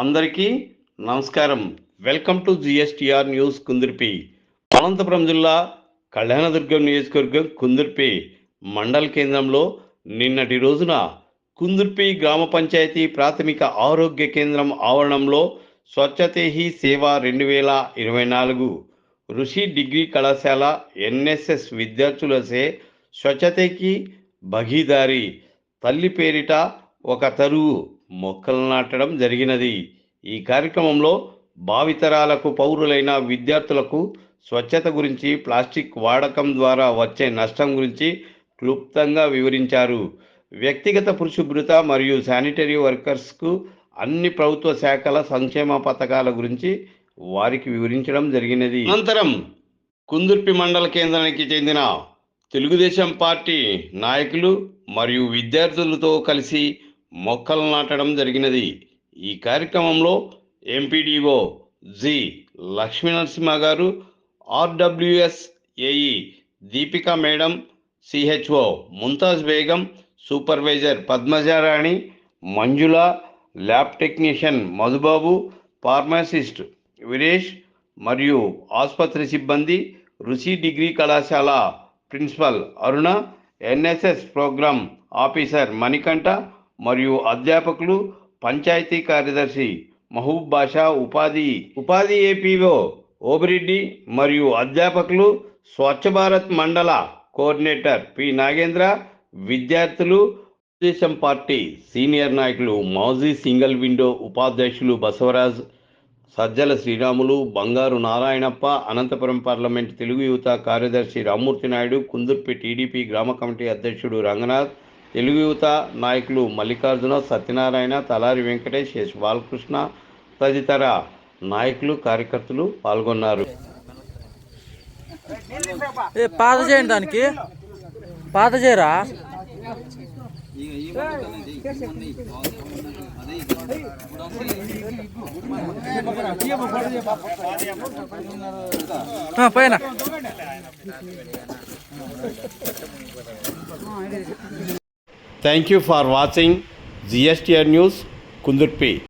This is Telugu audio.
అందరికీ నమస్కారం. Welcome to GSTR news Kundurpi Anantapuram జిల్లా కళ్యాణదుర్గం నియోజకవర్గం కుందుర్పి మండల కేంద్రంలో నిన్నటి రోజున కుందుర్పి గ్రామ పంచాయతీ ప్రాథమిక ఆరోగ్య కేంద్రం ఆవరణంలో స్వచ్ఛతేహి సేవ రెండు వేల ఇరవై నాలుగు ఋషి డిగ్రీ కళాశాల ఎన్ఎస్ఎస్ విద్యార్థులసే స్వచ్ఛతకి భగీదారి తల్లి పేరిట ఒక తరువు. మొక్కలు నాటడం జరిగినది. ఈ కార్యక్రమంలో భావితరాలకు పౌరులైన విద్యార్థులకు స్వచ్ఛత గురించి ప్లాస్టిక్ వాడకం ద్వారా వచ్చే నష్టం గురించి క్లుప్తంగా వివరించారు. వ్యక్తిగత పరిశుభ్రత మరియు శానిటరీ వర్కర్స్కు అన్ని ప్రభుత్వ శాఖల సంక్షేమ పథకాల గురించి వారికి వివరించడం జరిగినది. అనంతరం కుందుర్పి మండల కేంద్రానికి చెందిన తెలుగుదేశం పార్టీ నాయకులు మరియు విద్యార్థులతో కలిసి మొక్కలు నాటడం జరిగినది. ఈ కార్యక్రమంలో MPDO G. Lakshminarasimha garu RWS AE Deepika madam CHO Mumtaz Begum supervisor Padmajarani Manjula lab technician Madhubabu pharmacist Veeresh మరియు ఆసుపత్రి సిబ్బంది రుచి డిగ్రీ కళాశాల principal Aruna NSS program officer Manikanta మరియు అధ్యాపకులు పంచాయతీ కార్యదర్శి మహబూబ్ బాషా ఉపాధి ఉపాధి ఏపీఓ ఓబిరెడ్డి మరియు అధ్యాపకులు స్వచ్ఛ భారత్ మండల కోఆర్డినేటర్ పి నాగేంద్ర విద్యార్థులు తెలుగుదేశం పార్టీ సీనియర్ నాయకులు మౌజీ సింగిల్ విండో ఉపాధ్యక్షులు బసవరాజ్ సజ్జల శ్రీరాములు బంగారు నారాయణప్ప అనంతపురం పార్లమెంట్ తెలుగు యువత కార్యదర్శి రామ్మూర్తి నాయుడు కుందుర్పి టీడీపీ గ్రామ కమిటీ అధ్యక్షుడు రంగనాథ్ తెలుగు యువత నాయకులు మల్లికార్జున సత్యనారాయణ తలారి వెంకటేష్ ఎస్ బాలకృష్ణ తదితర నాయకులు కార్యకర్తలు పాల్గొన్నారు. పాత చేయండి దానికి. పాత చేయరా? పైన. Thank you for watching GSTR news Kundurpi